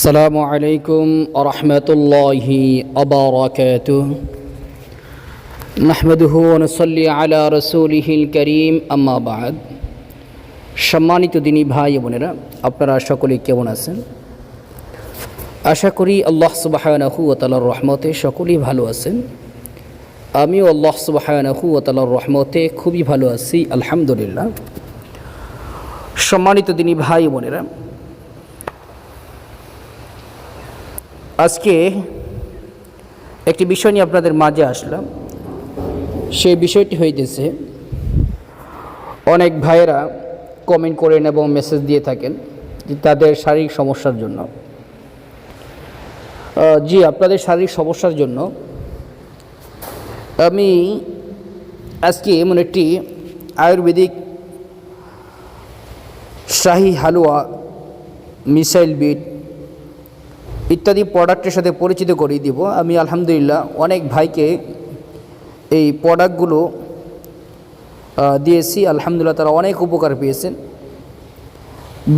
السلام عليكم ورحمة الله وبركاته نحمده ونصلي على رسوله الكريم أما بعد সম্মানিত দিনী ভাই বোনেরা আপনারা সকলে কেমন আছেন আশা করি আল্লাহ সুবাহানাহু ও তালার রহমতে সকলেই ভালো আছেন আমিও আল্লাহ সুবাহানাহু ও তালার রহমতে খুবই ভালো আছি আলহামদুলিল্লাহ সম্মানিত দিনী ভাই বোনেরা আজকে একটি বিষয় নিয়ে আপনাদের মাঝে আসলাম। সেই বিষয়টি হইতেছে, অনেক ভাইয়েরা কমেন্ট করেন এবং মেসেজ দিয়ে থাকেন যে তাদের শারীরিক সমস্যার জন্য। জি, আপনাদের শারীরিক সমস্যার জন্য আমি আজকে এমন একটি আয়ুর্বেদিক শাহি হালুয়া মিসাইল বিট ইত্যাদি প্রোডাক্টের সাথে পরিচিত করিয়ে দিব। আমি আলহামদুলিল্লাহ অনেক ভাইকে এই প্রোডাক্টগুলো দিয়েছি। আলহামদুলিল্লাহ তারা অনেক উপকার পেয়েছেন।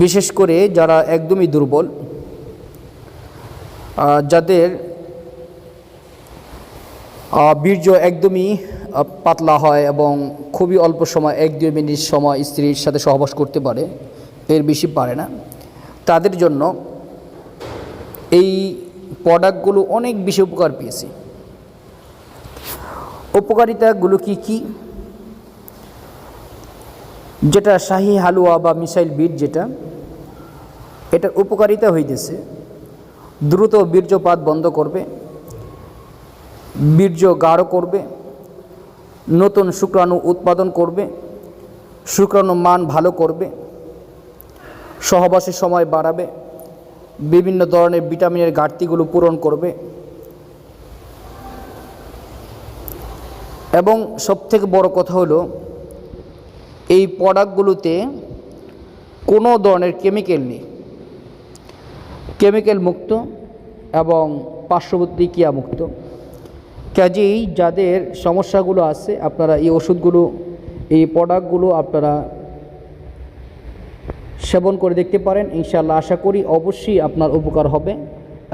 বিশেষ করে যারা একদমই দুর্বল যাদের বীর্য একদমই পাতলা হয় এবং খুবই অল্প সময়, এক দুই মিনিট সময় স্ত্রীর সাথে সহবাস করতে পারে, এর বেশি পারে না। তাদের জন্য এই প্রোডাক্টগুলো অনেক বেশি উপকার পেয়েছে। উপকারিতাগুলো কি কি? যেটা শাহি হালুয়া বা মিসাইল বিট যেটা এটার উপকারিতা হইতেছে। দ্রুত বীর্যপাত বন্ধ করবে, বীর্য গাঢ় করবে, নতুন শুক্রাণু উৎপাদন করবে শুক্রাণু মান ভালো করবে, সহবাসের সময় বাড়াবে বিভিন্ন ধরনের ভিটামিনের ঘাটতিগুলো পূরণ করবে। এবং সবথেকে বড় কথা হলো, এই প্রোডাক্টগুলোতে কোনো ধরনের কেমিক্যাল নেই। কেমিক্যাল মুক্ত এবং পার্শ্ববর্তীক্রিয়া মুক্ত। কাজেই যাদের সমস্যাগুলো আছে, আপনারা এই ওষুধগুলো, এই প্রোডাক্টগুলো আপনারা সেবন করে দেখতে পারেন, ইনশাআল্লাহ আশা করি অবশ্যই আপনার উপকার হবে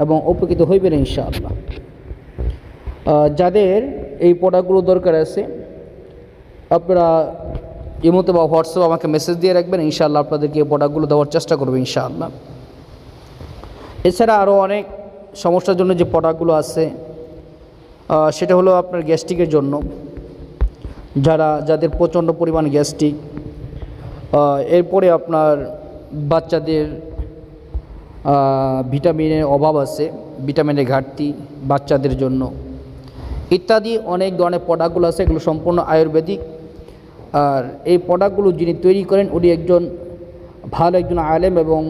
এবং উপকৃত হইবেন ইনশাআল্লাহ। যাদের এই প্রোডাক্টগুলো দরকার আছে, আপনারা ইমোতে বা হোয়াটসঅ্যাপ আমাকে মেসেজ দিয়ে রাখবেন, ইনশাআল্লাহ আপনাদেরকে এই প্রোডাক্টগুলো দেওয়ার চেষ্টা করব ইনশাআল্লাহ। এছাড়া আরও অনেক সমস্যার জন্য যে প্রোডাক্টগুলো আছে সেটা হলো আপনার গ্যাস্ট্রিকের জন্য। যারা, যাদের প্রচণ্ড পরিমাণ গ্যাস্ট্রিক এরপরে আপনার বাচ্চাদের ভিটামিনের অভাব আছে, ভিটামিনের ঘাটতি বাচ্চাদের জন্য। ইত্যাদি অনেক ধরনের প্রোডাক্টগুলো আছে, এগুলো সম্পূর্ণ আয়ুর্বেদিক। আর এই প্রোডাক্টগুলো যিনি তৈরি করেন, উনি একজন ভালো একজন আলেম এবং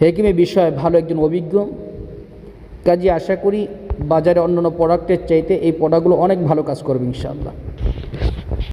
হেকিমি বিষয়ে ভালো একজন অভিজ্ঞ। কাজে আশা করি বাজারে অন্যান্য প্রোডাক্টের চাইতে এই প্রোডাক্টগুলো অনেক ভালো কাজ করবে, ইনশাআল্লাহ।